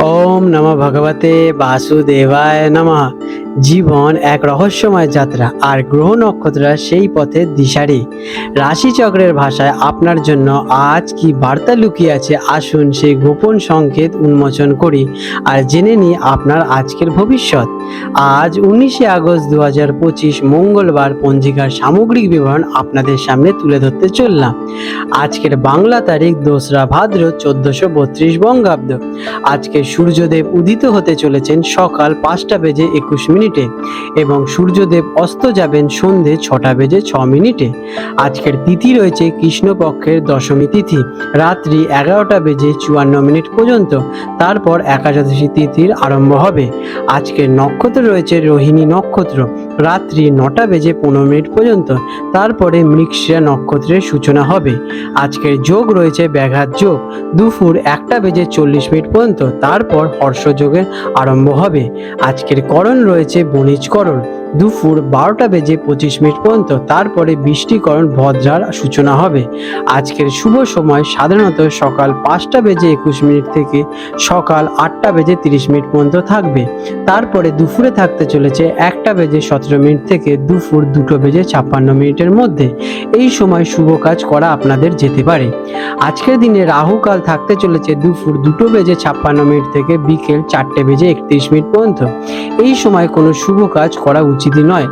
ওম নম ভগবতে বাসুদেবায় নমঃ। জীবন এক রহস্যময় যাত্রা আর গ্রহ নক্ষত্র সেই পথের দিশারি। রাশিচক্রের ভাষায় আপনার জন্য আজ কি বার্তা লুকিয়ে আছে আসুন সেই গোপন সংকেত উন্মোচন করি। আর জেনে নিই আপনার আজকের ভবিষ্যৎ। আজ উনিশে আগস্ট দু হাজার পঁচিশ মঙ্গলবার পঞ্জিকার সামগ্রিক বিবরণ আপনাদের সামনে তুলে ধরতে চললাম। আজকের বাংলা তারিখ দোসরা ভাদ্র চোদ্দশো বত্রিশ বঙ্গাব্দ। আজকে সূর্যদেব উদিত হতে চলেছেন সকাল পাঁচটা বেজে একুশ মিনিটে এবং সূর্যদেব অস্ত যাবেন সন্ধে ছটা বেজে ছ মিনিটে। আজকের তিথি রয়েছে কৃষ্ণপক্ষের দশমী তিথি, রাত্রি এগারোটা বেজে চুয়ান্ন মিনিট পর্যন্ত। তারপর একাদশী তিথির আরম্ভ হবে। আজকের নক্ষত্র রয়েছে রোহিণী নক্ষত্র। রাত্রি নটা বেজে পনেরো মিনিট পর্যন্ত তারপরে মৃগশিরা নক্ষত্রের সূচনা হবে। আজকের যোগ রয়েছে ব্যাঘাত যোগ। দুপুর একটা বেজে চল্লিশ মিনিট পর্যন্ত তারপর হর্ষযোগের আরম্ভ হবে। আজকের করণ রয়েছে বণিজকরণ দুপুর বারোটা বেজে পঁচিশ মিনিট পর্যন্ত। তারপরে বৃষ্টিকরণ ভদ্রার সূচনা হবে। আজকের শুভ সময় সাধারণত সকাল পাঁচটা বেজে একুশ মিনিট থেকে সকাল আটটা বেজে তিরিশ মিনিট পর্যন্ত থাকবে। তারপরে দুপুরে থাকতে চলেছে একটা বেজে সতেরো মিনিট থেকে দুপুর দুটো বেজে ছাপ্পান্ন মিনিটের মধ্যে। এই সময় শুভ কাজ করা আপনাদের যেতে পারে। আজকের দিনে রাহুকাল থাকতে চলেছে দুপুর দুটো বেজে ছাপ্পান্ন মিনিট থেকে বিকেল চারটে বেজে একত্রিশ মিনিট পর্যন্ত। এই সময় কোনো শুভ কাজ করা উচিতই নয়।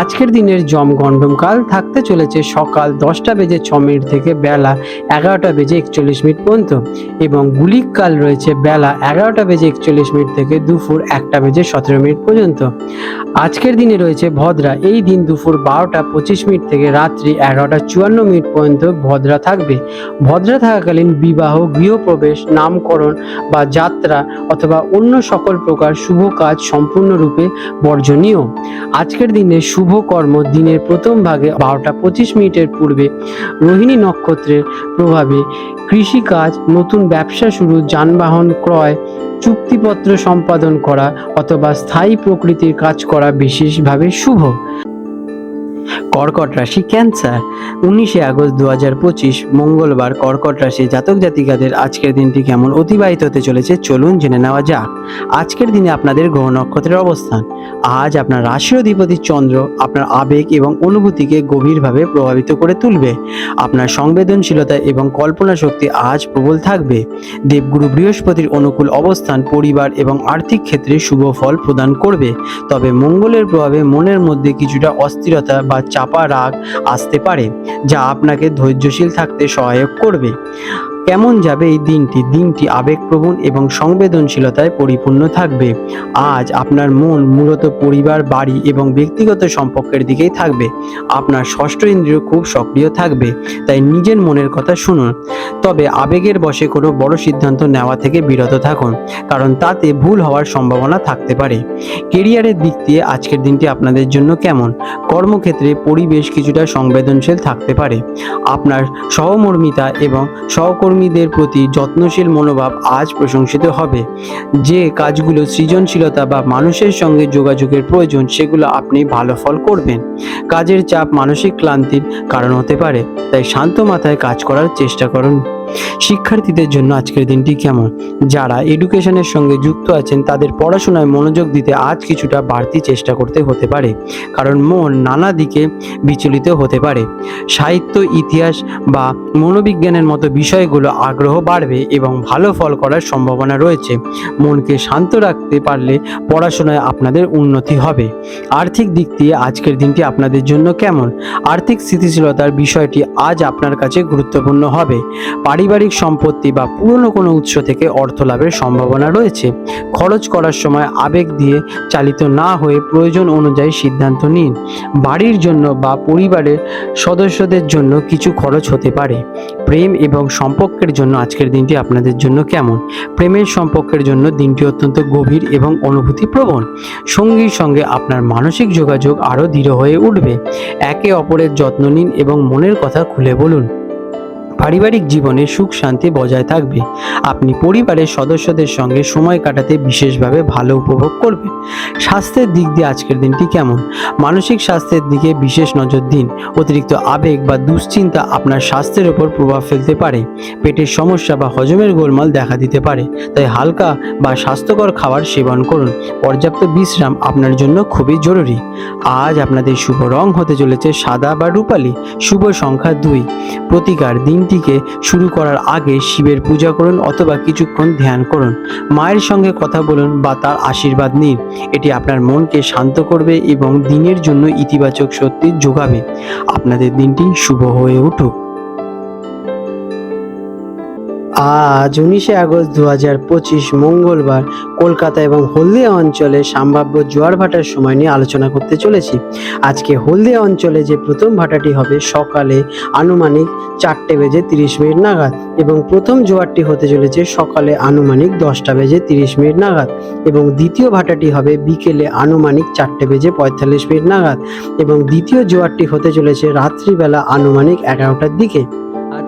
আজকের দিনের জম গণ্ডম কাল থাকতে চলেছে সকাল দশটা বেজে ছ মিনিট থেকে বেলা এগারোটা বেজে একচল্লিশ মিনিট পর্যন্ত এবং গুলিক কাল রয়েছে বেলা এগারোটা বেজে একচল্লিশ মিনিট থেকে দুপুর একটা বেজে সতেরো মিনিট পর্যন্ত। আজকের দিনে রয়েছে ভদ্রা। এই দিন দুপুর বারোটা পঁচিশ মিনিট থেকে রাত্রি এগারোটা চুয়ান্ন মিনিট পর্যন্ত ভদ্রা থাকবে। ভদ্রা থাকাকালীন বিবাহ, গৃহপ্রবেশ, নামকরণ বা যাত্রা অথবা অন্য সকল প্রকার শুভ কাজ সম্পূর্ণরূপে বর্জনীয়। আজকের দিনে শুভ কর্ম দিনের প্রথম ভাগে বারোটা পঁচিশ মিনিটের পূর্বে রোহিণী নক্ষত্রের প্রভাবে কৃষিকাজ, নতুন ব্যবসা শুরু, যানবাহন ক্রয়, চুক্তিপত্র সম্পাদন করা অথবা স্থায়ী প্রকৃতির কাজ করা বিশেষভাবে শুভ। কর্কট রাশি ক্যান্সার। উনিশে আগস্ট দু হাজার পঁচিশ, মঙ্গলবার কর্কট রাশি জাতক জাতিকাদের আজকের দিনটি কেমন অতিবাহিত হতে চলেছে চলুন জেনে নেওয়া যাক। আজকের দিনে আপনাদের গ্রহ নক্ষত্রের অবস্থান। আজ আপনার রাশির অধিপতি চন্দ্র আপনার আবেগ এবং অনুভূতিকে গভীরভাবে প্রভাবিত করে তুলবে। আপনার সংবেদনশীলতা এবং কল্পনা শক্তি আজ প্রবল থাকবে। দেবগুরু বৃহস্পতির অনুকূল অবস্থান পরিবার এবং আর্থিক ক্ষেত্রে শুভ ফল প্রদান করবে। তবে মঙ্গলের প্রভাবে মনের মধ্যে কিছুটা অস্থিরতা বা চাপা রাগ আসতে পারে যা আপনাকে ধৈর্যশীল থাকতে সহায়ক করবে। কেমন যাবে এই দিনটি? দিনটি আবেগপ্রবণ এবং সংবেদনশীলতায় পরিপূর্ণ থাকবে। আজ আপনার মন মূলত পরিবার, বাড়ি এবং ব্যক্তিগত সম্পর্কের দিকেই থাকবে। আপনার ষষ্ঠ ইন্দ্রিয় খুব সক্রিয় থাকবে। তাই নিজের মনের কথা শুনুন। তবে আবেগের বশে কোনো বড় সিদ্ধান্ত নেওয়া থেকে বিরত থাকুন, কারণ তাতে ভুল হওয়ার সম্ভাবনা থাকতে পারে। কেরিয়ারের দিক দিয়ে আজকের দিনটি আপনাদের জন্য কেমন? কর্মক্ষেত্রে পরিবেশ কিছুটা সংবেদনশীল থাকতে পারে। আপনার সহমর্মিতা এবং সহকর্মীদের প্রতি যত্নশীল মনোভাব আজ প্রশংসিত হবে। যে কাজগুলো সৃজনশীলতা বা মানুষের সঙ্গে যোগাযোগের প্রয়োজন, সেগুলো আপনি ভালো ফল করবেন। কাজের চাপ মানসিক ক্লান্তির কারণ হতে পারে, তাই শান্ত মাথায় কাজ করার চেষ্টা করুন। শিক্ষার্থীদের জন্য আজকের দিনটি কেমন? যারা এডুকেশনের সঙ্গে যুক্ত আছেন, তাদের পড়াশোনায় মনোযোগ দিতে আজ কিছুটা বাড়তি চেষ্টা করতে হতে পারে, কারণ মন নানা দিকে বিচলিত হতে পারে। সাহিত্য, ইতিহাস বা মনোবিজ্ঞানের মতো বিষয়গুলো আগ্রহ বাড়বে এবং ভালো ফল করার সম্ভাবনা রয়েছে। মনকে শান্ত রাখতে পারলে পড়াশোনায় আপনাদের উন্নতি হবে। আর্থিক দিক দিয়ে আজকের দিনটি আপনাদের জন্য কেমন? আর্থিক স্থিতিশীলতার বিষয়টি আজ আপনার কাছে গুরুত্বপূর্ণ হবে। পারিবারিক সম্পত্তি বা পুরনো কোনো উৎস থেকে অর্থ লাভের সম্ভাবনা রয়েছে। খরচ করার সময় আবেগ দিয়ে চালিত না হয়ে প্রয়োজন অনুযায়ী সিদ্ধান্ত নিন। বাড়ির জন্য বা পরিবারের সদস্যদের জন্য কিছু খরচ হতে পারে। প্রেম এবং সম্পর্কের জন্য আজকের দিনটি আপনাদের জন্য কেমন? প্রেমের সম্পর্কের জন্য দিনটি অত্যন্ত গভীর এবং অনুভূতিপ্রবণ। সঙ্গীর সঙ্গে আপনার মানসিক যোগাযোগ আরও দৃঢ় হয়ে উঠবে। একে অপরের যত্ন নিন এবং মনের কথা খুলে বলুন। পারিবারিক জীবনে সুখ শান্তি বজায় থাকবে। আপনি পরিবারের সদস্যদের সঙ্গে সময় কাটাতে বিশেষভাবে ভালো উপভোগ করবেন। স্বাস্থ্যের দিক দিয়ে আজকের দিনটি কেমন? মানসিক স্বাস্থ্যের দিকে বিশেষ নজর দিন। অতিরিক্ত আবেগ বা দুশ্চিন্তা আপনার স্বাস্থ্যের ওপর প্রভাব ফেলতে পারে। পেটের সমস্যা বা হজমের গোলমাল দেখা দিতে পারে। তাই হালকা বা স্বাস্থ্যকর খাবার সেবন করুন। পর্যাপ্ত বিশ্রাম আপনার জন্য খুবই জরুরি। আজ আপনাদের শুভ রং হতে চলেছে সাদা বা রূপালী। শুভ সংখ্যা দুই। প্রতিকার দিনটিকে শুরু করার আগে শিবের পূজা করুন অথবা কিছুক্ষণ ধ্যান করুন। মায়ের সঙ্গে কথা বলুন বা তার আশীর্বাদ নিন। এটি আপনার মনকে শান্ত করবে এবং দিনের জন্য ইতিবাচক শক্তি যোগাবে। আপনাদের দিনটি শুভ হয়ে উঠুক। আজ উনিশে আগস্ট দু হাজার পঁচিশ মঙ্গলবার কলকাতা এবং হলদিয়া অঞ্চলে সম্ভাব্য জোয়ার ভাটার সময় নিয়ে আলোচনা করতে চলেছি। আজকে হলদিয়া অঞ্চলে যে প্রথম ভাটাটি হবে সকালে আনুমানিক চারটে বেজে তিরিশ মিনিট নাগাদ এবং প্রথম জোয়ারটি হতে চলেছে সকালে আনুমানিক দশটা বেজে তিরিশ মিনিট নাগাদ এবং দ্বিতীয় ভাটাটি হবে বিকেলে আনুমানিক চারটে বেজে পঁয়তাল্লিশ মিনিট নাগাদ এবং দ্বিতীয় জোয়ারটি হতে চলেছে রাত্রিবেলা আনুমানিক এগারোটার দিকে।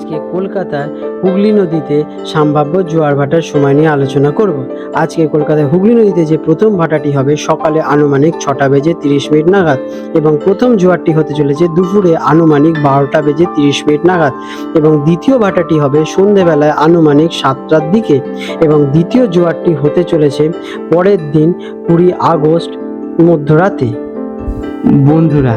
আজকে কলকাতার হুগলি নদীতে সম্ভাব্য জোয়ার ভাটার সময় নিয়ে আলোচনা করব। আজকে কলকাতায় হুগলি নদীতে যে প্রথম ভাটাটি হবে, সকালে আনুমানিক ছটা বেজে তিরিশ মিনিট নাগাদ এবং প্রথম জোয়ারটি হতে চলেছে দুপুরে আনুমানিক বারোটা বেজে তিরিশ মিনিট নাগাদ এবং দ্বিতীয় ভাটাটি হবে সন্ধেবেলায় আনুমানিক সাতটার দিকে এবং দ্বিতীয় জোয়ারটি হতে চলেছে পরের দিন কুড়ি আগস্ট মধ্যরাতে। বন্ধুরা